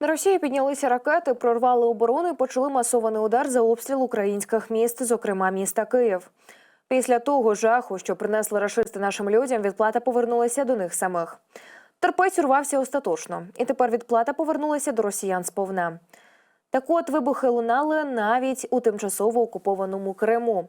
На Росії піднялися ракети, прорвали оборону і почали масований удар за обстріл українських міст, зокрема міста Київ. Після того жаху, що принесли рашисти нашим людям, відплата повернулася до них самих. Терпець урвався остаточно, і тепер відплата повернулася до росіян сповна. Так от вибухи лунали навіть у тимчасово окупованому Криму.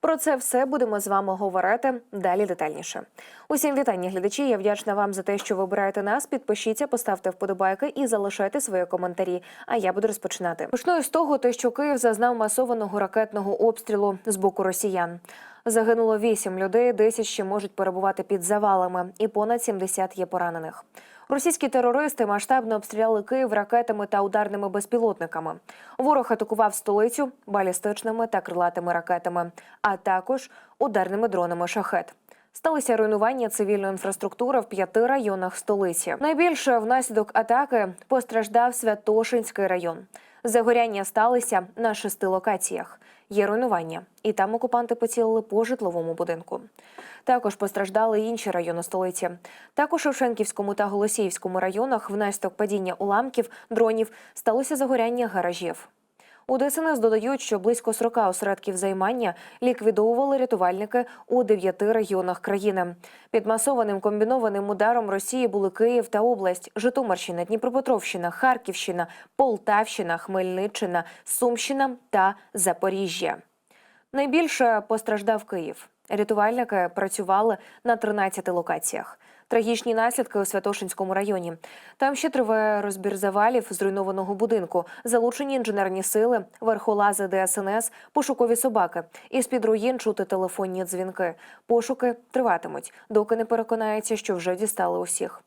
Про це все будемо з вами говорити далі детальніше. Усім вітання, глядачі. Я вдячна вам за те, що ви обираєте нас. Підпишіться, поставте вподобайки і залишайте свої коментарі. А я буду розпочинати. Почну з того, те, що Київ зазнав масованого ракетного обстрілу з боку росіян. Загинуло 8 людей, 10 ще можуть перебувати під завалами, і понад 70 є поранених. Російські терористи масштабно обстріляли Київ ракетами та ударними безпілотниками. Ворог атакував столицю балістичними та крилатими ракетами, а також ударними дронами шахет. Сталися руйнування цивільної інфраструктури в п'яти районах столиці. Найбільше внаслідок атаки постраждав Святошинський район. Загоряння сталися на шести локаціях. Є руйнування, і там окупанти поцілили по житловому будинку. Також постраждали інші райони столиці. Також у Шевченківському та Голосіївському районах внаслідок падіння уламків дронів сталося загоряння гаражів. У ДСНС додають, що близько 40 осередків займання ліквідовували рятувальники у дев'яти регіонах країни. Під масованим комбінованим ударом Росії були Київ та область, Житомирщина, Дніпропетровщина, Харківщина, Полтавщина, Хмельниччина, Сумщина та Запоріжжя. Найбільше постраждав Київ. Рятувальники працювали на 13 локаціях. Трагічні наслідки у Святошинському районі. Там ще триває розбір завалів зруйнованого будинку, залучені інженерні сили, верхолази ДСНС, пошукові собаки. Із під руїн чути телефонні дзвінки. Пошуки триватимуть, доки не переконаються, що вже дістали усіх.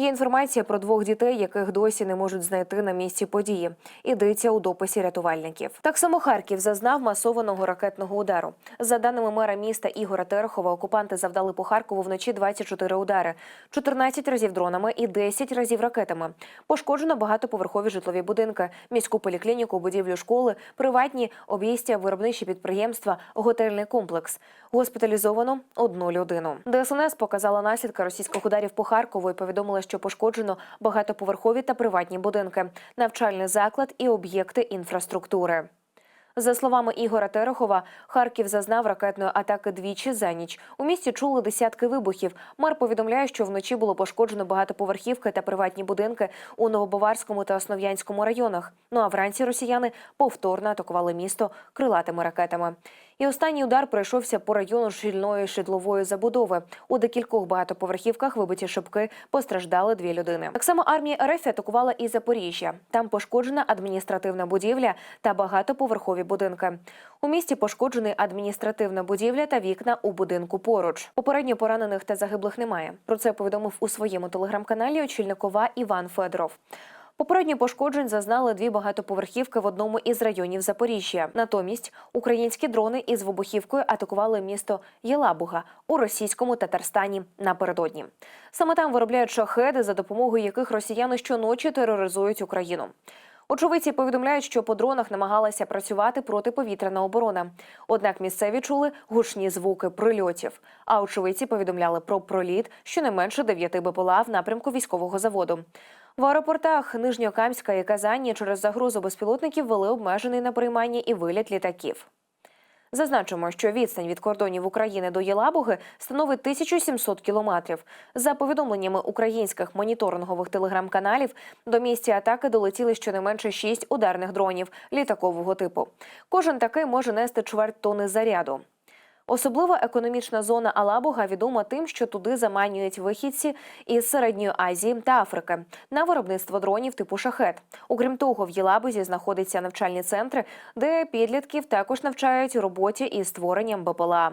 Є інформація про двох дітей, яких досі не можуть знайти на місці події. Ідеться у дописі рятувальників. Так само Харків зазнав масованого ракетного удару. За даними мера міста Ігора Терехова, окупанти завдали по Харкову вночі 24 удари, 14 разів дронами і 10 разів ракетами. Пошкоджено багатоповерхові житлові будинки, міську поліклініку, будівлю школи, приватні об'їстя, виробничі підприємства, готельний комплекс. Госпіталізовано одну людину. ДСНС показала наслідки російських ударів по Харкову і повідомила, що пошкоджено багатоповерхові та приватні будинки, навчальний заклад і об'єкти інфраструктури. За словами Ігора Терехова, Харків зазнав ракетної атаки двічі за ніч. У місті чули десятки вибухів. Мер повідомляє, що вночі було пошкоджено багатоповерхівки та приватні будинки у Новобаварському та Основ'янському районах. Ну а вранці росіяни повторно атакували місто крилатими ракетами. І останній удар пройшовся по району щільної житлової забудови. У декількох багатоповерхівках вибиті шибки постраждали дві людини. Так само армія РФ атакувала і Запоріжжя. Там пошкоджена адміністративна будівля та багатоповерхові будинки. У місті пошкоджений адміністративна будівля та вікна у будинку поруч. Попередньо поранених та загиблих немає. Про це повідомив у своєму телеграм-каналі очільникова Іван Федоров. Попередньо пошкоджень зазнали дві багатоповерхівки в одному із районів Запоріжжя. Натомість українські дрони із вибухівкою атакували місто Єлабуга у російському Татарстані напередодні. Саме там виробляють шахеди, за допомогою яких росіяни щоночі тероризують Україну. Очевидці повідомляють, що по дронах намагалася працювати протиповітряна оборона. Однак місцеві чули гучні звуки прильотів. А очевидці повідомляли про проліт щонайменше дев'яти БПЛА в напрямку військового заводу. В аеропортах Нижньокамська і Казані через загрозу безпілотників вели обмежений на приймання і виліт літаків. Зазначимо, що відстань від кордонів України до Єлабуги становить 1700 кілометрів. За повідомленнями українських моніторингових телеграм-каналів, до місця атаки долетіли щонайменше 6 ударних дронів літакового типу. Кожен такий може нести чверть тони заряду. Особлива економічна зона Алабуга відома тим, що туди заманюють вихідці із середньої Азії та Африки на виробництво дронів типу шахет. Окрім того, в Єлабузі знаходяться навчальні центри, де підлітків також навчають роботі із створенням БПЛА.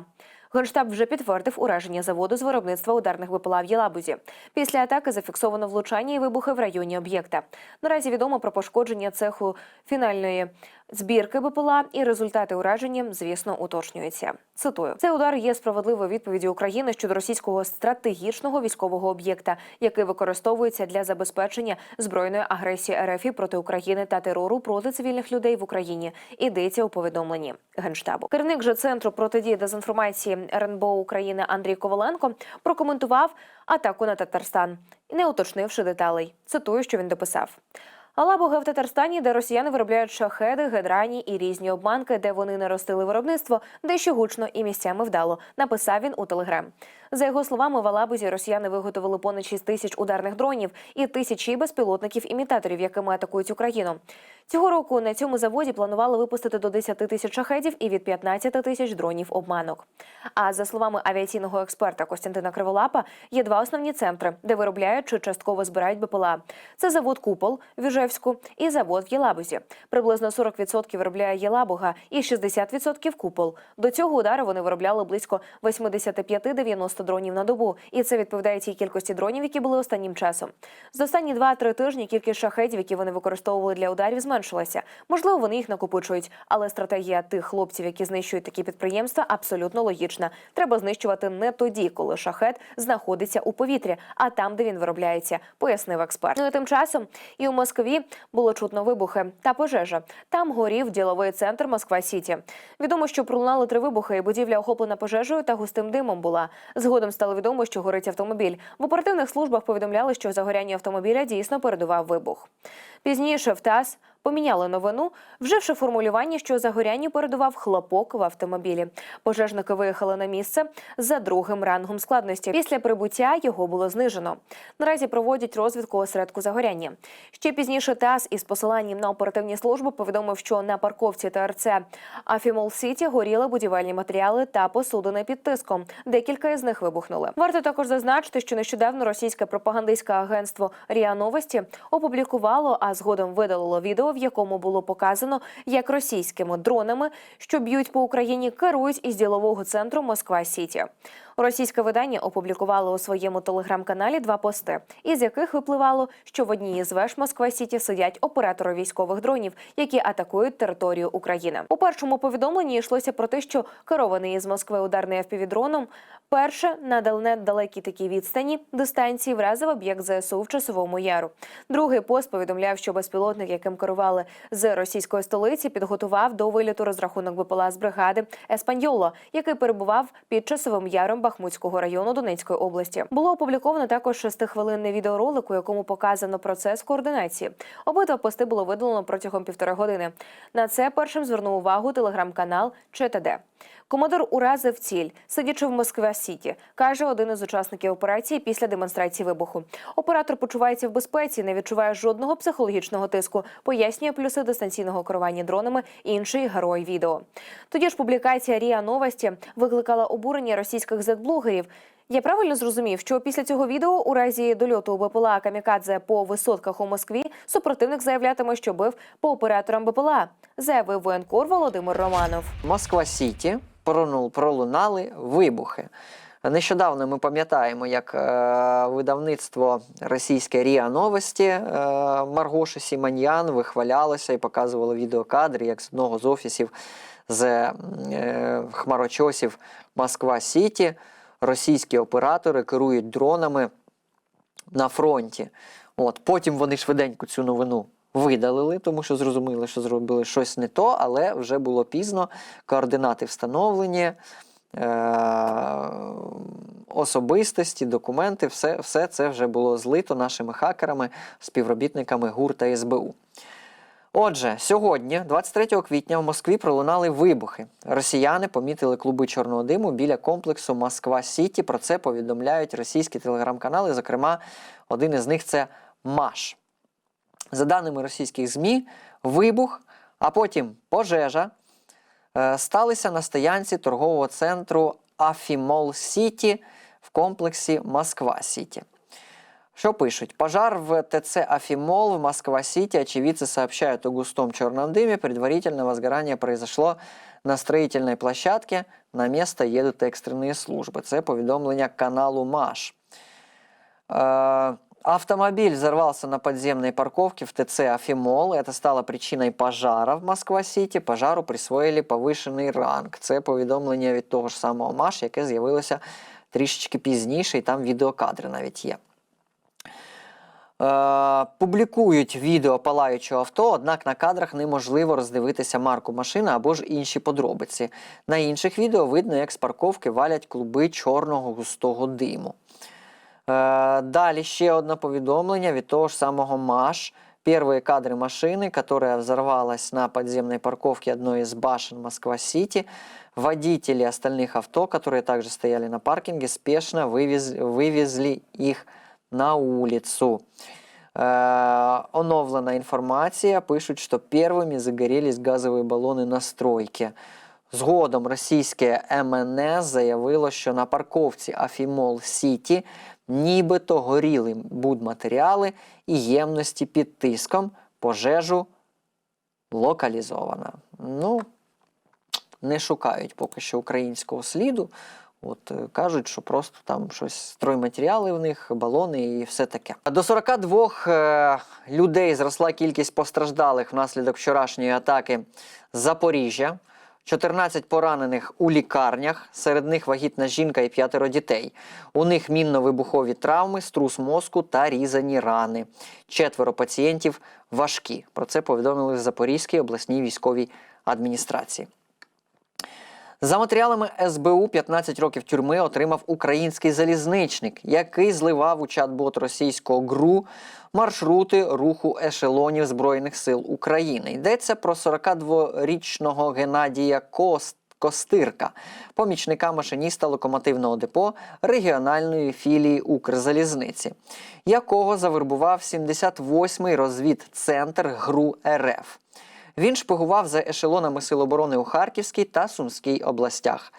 Генштаб вже підтвердив ураження заводу з виробництва ударних БПЛА в Єлабузі. Після атаки зафіксовано влучання і вибухи в районі об'єкта. Наразі відомо про пошкодження цеху фінальної збірки БПЛА і результати ураження, звісно, уточнюються. Цитую, цей удар є справедливою відповіддю України щодо російського стратегічного військового об'єкта, який використовується для забезпечення збройної агресії РФ проти України та терору проти цивільних людей в Україні. Ідеться у повідомленні генштабу. Керівник же центру протидії дезінформації РНБО України Андрій Коваленко прокоментував атаку на Татарстан, не уточнивши деталей. Цитую, що він дописав. Алабуга в Татарстані, де росіяни виробляють шахеди, гедрані і різні обманки, де вони наростили виробництво, дещо гучно і місцями вдало. Написав він у телеграм. За його словами, в Алабузі росіяни виготовили понад 6 тисяч ударних дронів і тисячі безпілотників-імітаторів, якими атакують Україну. Цього року на цьому заводі планували випустити до 10 тисяч шахедів і від 15 тисяч дронів обманок. А за словами авіаційного експерта Костянтина Криволапа, є два основні центри, де виробляють чи частково збирають БПЛА. Це завод Купол в Іжевську і завод в Єлабузі. Приблизно 40% виробляє Єлабуга і 60% Купол. До цього удару вони виробляли близько 85-90 дронів на добу, і це відповідає тій кількості дронів, які були останнім часом. За останні 2-3 тижні кількість шахедів, які вони використовували для ударів, зменшилася. Можливо, вони їх накопичують, але стратегія тих хлопців, які знищують такі підприємства, абсолютно логічна. Треба знищувати не тоді, коли шахет знаходиться у повітрі, а там, де він виробляється, пояснив експерт. Ну і тим часом і у Москві було чутно вибухи та пожежа. Там горів діловий центр Москва Сіті. Відомо, що пролунали три вибухи, і будівля охоплена пожежею та густим димом була. Згодом стало відомо, що горить автомобіль. В оперативних службах повідомляли, що загоряння автомобіля дійсно передував вибух. Пізніше в ТАСС поміняли новину, вживши формулювання, що загорянню передував хлопок в автомобілі. Пожежники виїхали на місце за другим рангом складності. Після прибуття його було знижено. Наразі проводять розвідку осередку загоряння. Ще пізніше ТАСС із посиланням на оперативні служби повідомив, що на парковці ТРЦ Афімол Сіті горіли будівельні матеріали та посудини під тиском. Декілька із них вибухнули. Варто також зазначити, що нещодавно російське пропагандистське агентство РІА Новості опублікувало, а згодом видалило відео, в якому було показано, як російськими дронами, що б'ють по Україні, керують із ділового центру Москва Сіті. Російське видання опублікувало у своєму телеграм-каналі два пости, із яких випливало, що в одній із веж Москва Сіті сидять оператори військових дронів, які атакують територію України. У першому повідомленні йшлося про те, що керований із Москви ударний FPV-дроном перше на далекій такій відстані дистанції вразив об'єкт ЗСУ в часовому яру. Другий пост повідомляв, що безпілотник, яким керували з російської столиці, підготував до виліту розрахунок БПЛА з бригади Еспаньоло, який перебував під часовим яром Бахмутського району Донецької області. Було опубліковано також шестихвилинний відеоролик, у якому показано процес координації. Обидва пости було видалено протягом півтори години. На це першим звернув увагу телеграм-канал ЧТД. Командир уразив ціль, сидячи в Москва Сіті, каже один із учасників операції після демонстрації вибуху. Оператор почувається в безпеці, не відчуває жодного психологічного тиску. Пояснює плюси дистанційного керування дронами. Інший герой відео. Тоді ж публікація Ріа Новості викликала обурення російських зетблогерів. Я правильно зрозумів, що після цього відео у разі дольоту БПЛА Камікадзе по висотках у Москві супротивник заявлятиме, що бив по операторам БПЛА, заявив воєнкор Володимир Романов. Москва Сіті пролунали вибухи. Нещодавно ми пам'ятаємо, як е, видавництво російське Ріа Новості е, Маргоша Сіманьян вихвалялося і показувало відеокадри, як з одного з офісів з е, хмарочосів Москва Сіті російські оператори керують дронами на фронті. От, потім вони швиденько цю новину видалили, тому що зрозуміли, що зробили щось не то, але вже було пізно. Координати встановлені, е- особистості, документи, все, все це вже було злито нашими хакерами, співробітниками ГУР та СБУ. Отже, сьогодні, 23 квітня, в Москві пролунали вибухи. Росіяни помітили клуби чорного диму біля комплексу Москва Сіті. Про це повідомляють російські телеграм-канали. Зокрема, один із них це Маш. За даними російських ЗМІ, вибух, а потім пожежа е, сталися на стоянці торгового центру Афімол Сіті в комплексі Москва Сіті. Что пишут? Пожар в ТЦ Афимол в Москва-Сити. Очевидцы сообщают о густом черном дыме. Предварительно возгорание произошло на строительной площадке. На место едут экстренные службы. Це повідомлення каналу МАШ. Э, Автомобиль взорвался на подземной парковке в ТЦ Афимол. Это стало причиной пожара в Москва-Сіті. Пожару присвоїли повишений ранг. Це повідомлення від того ж самого МАШ, яке з'явилося трішечки пізніше, і там відеокадри навіть є. Е, публікують відео палаючого авто, однак на кадрах неможливо роздивитися марку машини або ж інші подробиці. На інших відео видно, як з парковки валять клуби чорного густого диму. Е, далі ще одне повідомлення від того ж самого МАШ. первые кадры машины, которая взорвалась на подземной парковке одной из башен Москва-Сити. Водители остальных авто, которые также стояли на паркинге, спешно вывез- вывезли их на улицу. Э, оновлена інформація. Пишуть, що первими загорілись газові балони на стройці. Згодом російське МНС заявило, що на парковці Афімол Сіті нібито горіли будматеріали і ємності під тиском. Пожежу локалізована. Ну, не шукають поки що українського сліду. От е, кажуть, що просто там щось стройматеріали в них, балони і все таке. До 42 е, людей зросла кількість постраждалих внаслідок вчорашньої атаки Запоріжжя. 14 поранених у лікарнях, серед них вагітна жінка і п'ятеро дітей. У них мінно-вибухові травми, струс мозку та різані рани. Четверо пацієнтів важкі. Про це повідомили в Запорізькій обласній військовій адміністрації. За матеріалами СБУ 15 років тюрми отримав український залізничник, який зливав у чат-бот російського ГРУ маршрути руху ешелонів Збройних сил України. Йдеться про 42-річного Геннадія Кост. Костирка, помічника машиніста локомотивного депо регіональної філії Укрзалізниці, якого завербував 78-й розвідцентр ГРУ РФ. Він шпигував за ешелонами Сил оборони у Харківській та Сумській областях.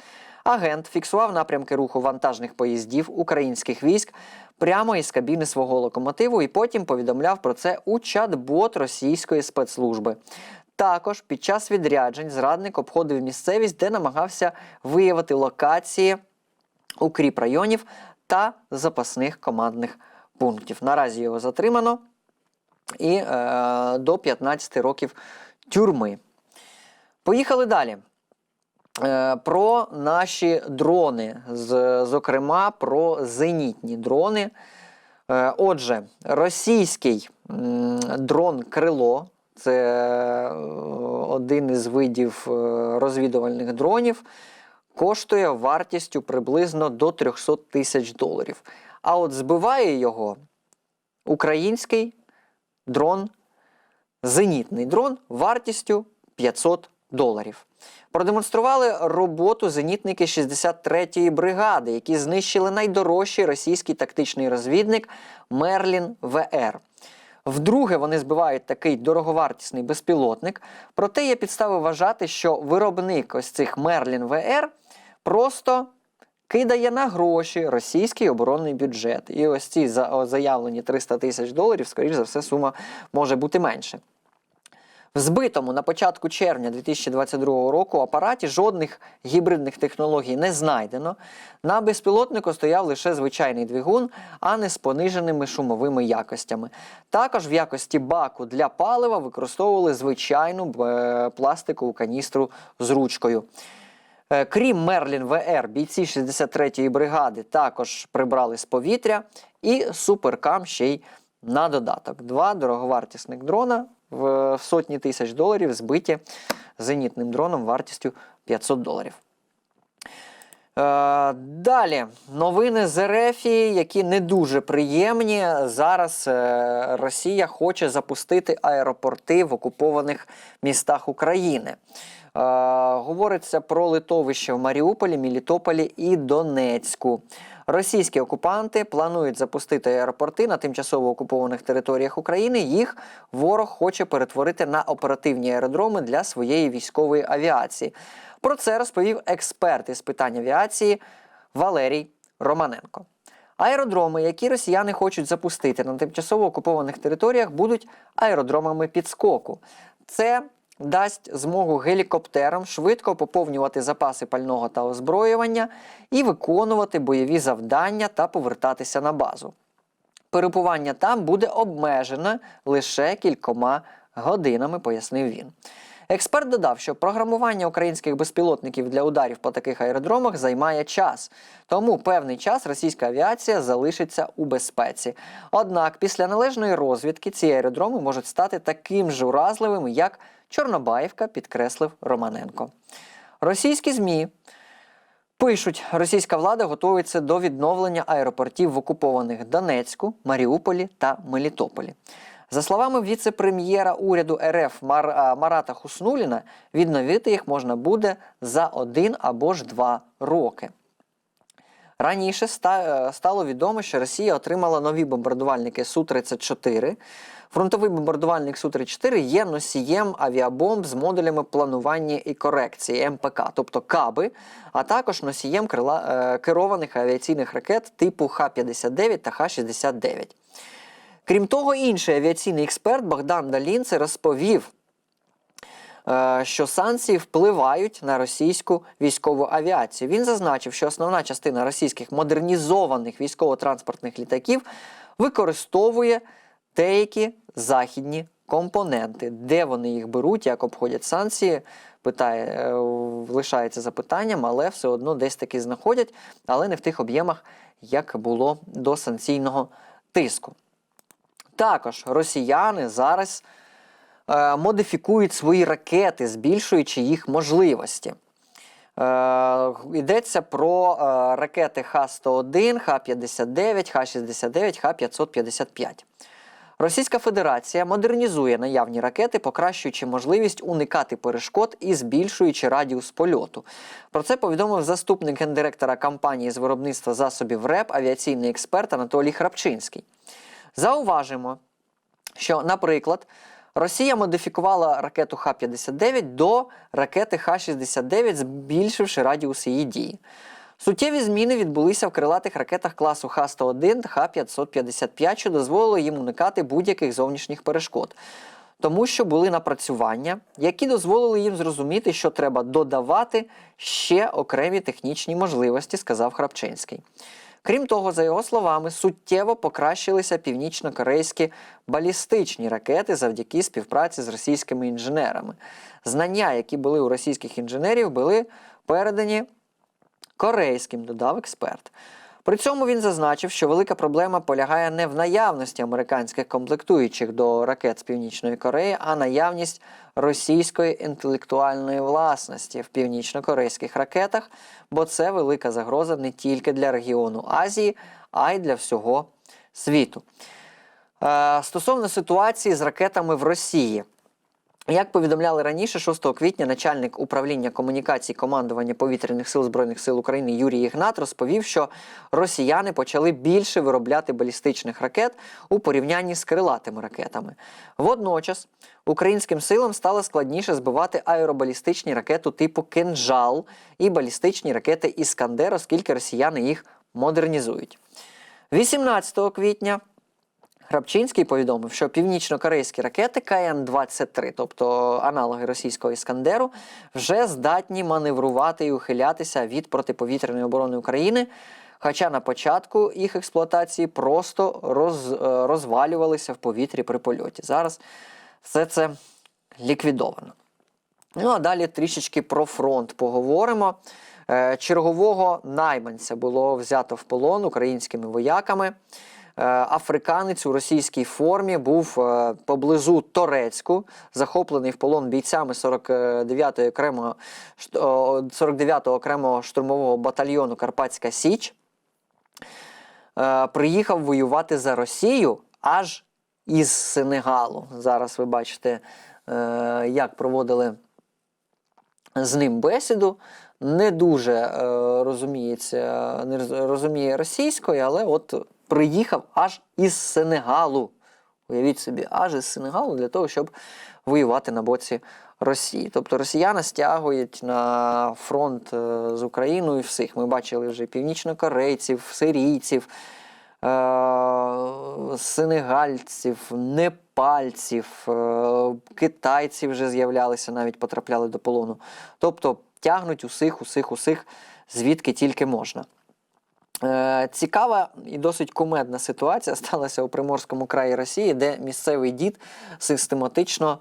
Агент фіксував напрямки руху вантажних поїздів українських військ прямо із кабіни свого локомотиву і потім повідомляв про це у чат-бот російської спецслужби. Також під час відряджень зрадник обходив місцевість, де намагався виявити локації укріп районів та запасних командних пунктів. Наразі його затримано і е, до 15 років тюрми. Поїхали далі. Е, Про наші дрони, зокрема про зенітні дрони. Е, Отже, російський дрон Крило це е, один із видів розвідувальних дронів, коштує вартістю приблизно до 300 тисяч доларів. А от збиває його український дрон зенітний дрон вартістю 500 доларів. Продемонстрували роботу зенітники 63-ї бригади, які знищили найдорожчий російський тактичний розвідник Мерлін ВР. Вдруге вони збивають такий дороговартісний безпілотник. Проте є підстави вважати, що виробник ось цих Мерлін ВР просто кидає на гроші російський оборонний бюджет. І ось ці заявлені 300 тисяч доларів, скоріш за все, сума може бути менше. В збитому на початку червня 2022 року апараті жодних гібридних технологій не знайдено. На безпілотнику стояв лише звичайний двигун, а не з пониженими шумовими якостями. Також в якості баку для палива використовували звичайну е, пластикову каністру з ручкою. Е, Крім Мерлін ВР, бійці 63-ї бригади також прибрали з повітря і суперкам ще й на додаток. Два дороговартісних дрона в сотні тисяч доларів збиті зенітним дроном вартістю 500 доларів. Е, Далі новини з Ерефії, які не дуже приємні. Зараз е, Росія хоче запустити аеропорти в окупованих містах України. Е, Говориться про литовище в Маріуполі, Мілітополі і Донецьку. Російські окупанти планують запустити аеропорти на тимчасово окупованих територіях України. Їх ворог хоче перетворити на оперативні аеродроми для своєї військової авіації. Про це розповів експерт із питань авіації Валерій Романенко. Аеродроми, які росіяни хочуть запустити на тимчасово окупованих територіях, будуть аеродромами підскоку. Це дасть змогу гелікоптерам швидко поповнювати запаси пального та озброювання і виконувати бойові завдання та повертатися на базу. Перебування там буде обмежено лише кількома годинами, пояснив він. Експерт додав, що програмування українських безпілотників для ударів по таких аеродромах займає час, тому певний час російська авіація залишиться у безпеці. Однак після належної розвідки ці аеродроми можуть стати таким ж уразливими, як Чорнобаївка, підкреслив Романенко. Російські ЗМІ Пишуть, російська влада готується до відновлення аеропортів в окупованих Донецьку, Маріуполі та Мелітополі. За словами віце-прем'єра уряду РФ Мар, Марата Хуснуліна, відновити їх можна буде за один або ж два роки. Раніше е, стало відомо, що Росія отримала нові бомбардувальники Су-34. Фронтовий бомбардувальник Су-34 є носієм авіабомб з модулями планування і корекції МПК, тобто КАБи, а також носієм крила, е, керованих авіаційних ракет типу Х-59 та Х-69. Крім того, інший авіаційний експерт Богдан Далінце розповів, що санкції впливають на російську військову авіацію. Він зазначив, що основна частина російських модернізованих військово-транспортних літаків використовує деякі західні компоненти. Де вони їх беруть, як обходять санкції? Питає, е, лишається запитанням, але все одно десь таки знаходять, але не в тих об'ємах, як було до санкційного тиску. Також росіяни зараз е, модифікують свої ракети, збільшуючи їх можливості. Е, йдеться про е, ракети Х-101, Х-59, Х-69, Х-555. Російська Федерація модернізує наявні ракети, покращуючи можливість уникати перешкод і збільшуючи радіус польоту. Про це повідомив заступник гендиректора компанії з виробництва засобів РЕП, авіаційний експерт Анатолій Храпчинський. Зауважимо, що, наприклад, Росія модифікувала ракету Х-59 до ракети Х-69, збільшивши радіус її дії. Суттєві зміни відбулися в крилатих ракетах класу Х-101 та Х-555, що дозволило їм уникати будь-яких зовнішніх перешкод. Тому що були напрацювання, які дозволили їм зрозуміти, що треба додавати ще окремі технічні можливості, сказав Храпчинський. Крім того, за його словами, суттєво покращилися північно-корейські балістичні ракети завдяки співпраці з російськими інженерами. Знання, які були у російських інженерів, були передані корейським, додав експерт. При цьому він зазначив, що велика проблема полягає не в наявності американських комплектуючих до ракет з Північної Кореї, а наявність російської інтелектуальної власності в північно-корейських ракетах, бо це велика загроза не тільки для регіону Азії, а й для всього світу. Е, Стосовно ситуації з ракетами в Росії. Як повідомляли раніше, 6 квітня начальник управління комунікацій командування повітряних сил Збройних сил України Юрій Ігнат розповів, що росіяни почали більше виробляти балістичних ракет у порівнянні з крилатими ракетами. Водночас українським силам стало складніше збивати аеробалістичні ракети типу «Кинжал» і балістичні ракети Іскандер, оскільки росіяни їх модернізують. 18 квітня Храпчинський повідомив, що північно-корейські ракети КН-23, тобто аналоги російського Іскандеру, вже здатні маневрувати і ухилятися від протиповітряної оборони України. Хоча на початку їх експлуатації просто роз, е, розвалювалися в повітрі при польоті. Зараз все це ліквідовано. Ну а далі трішечки про фронт поговоримо. Е, Чергового найманця було взято в полон українськими вояками. Е, Африканець у російській формі був е, поблизу Торецьку, захоплений в полон бійцями 49-ї окремого, шт- о, 49-го окремого штурмового батальйону Карпатська Січ. Е, Приїхав воювати за Росію аж із Сенегалу. Зараз ви бачите, як проводили з ним бесіду. Не дуже розуміється, не розуміє російської, але от приїхав аж із Сенегалу. Уявіть собі, аж із Сенегалу для того, щоб воювати на боці Росії. Тобто росіяни стягують на фронт е, з Україною всіх. Ми бачили вже північнокорейців, сирійців, е, сенегальців, непальців, е, китайці вже з'являлися, навіть потрапляли до полону. Тобто тягнуть усіх, усіх, усіх, звідки тільки можна. Е, Цікава і досить кумедна ситуація сталася у Приморському краї Росії, де місцевий дід систематично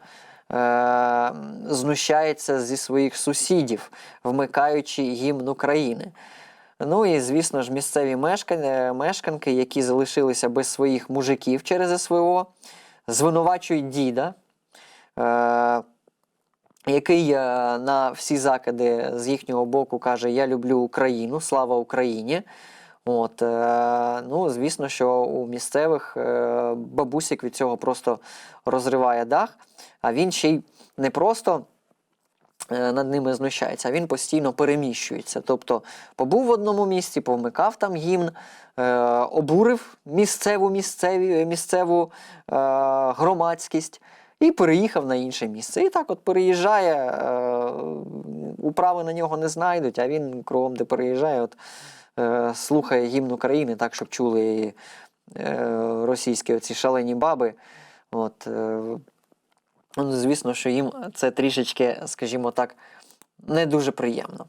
е, знущається зі своїх сусідів, вмикаючи гімн України. Ну і, звісно ж, місцеві мешкан- мешканки, які залишилися без своїх мужиків через СВО, звинувачують діда. Е, який е, на всі закиди з їхнього боку каже: Я люблю Україну, слава Україні. От, е, ну, звісно, що у місцевих е, бабусік від цього просто розриває дах, а він ще й не просто е, над ними знущається, а він постійно переміщується. Тобто побув в одному місці, повмикав там гімн, е, обурив місцеву, місцеві, місцеву е, громадськість і переїхав на інше місце. І так от переїжджає, е, управи на нього не знайдуть, а він кругом, де переїжджає, от, е, слухає гімн України так, щоб чули е, російські оці шалені баби. От, е, ну, звісно, що їм це трішечки, скажімо так, не дуже приємно.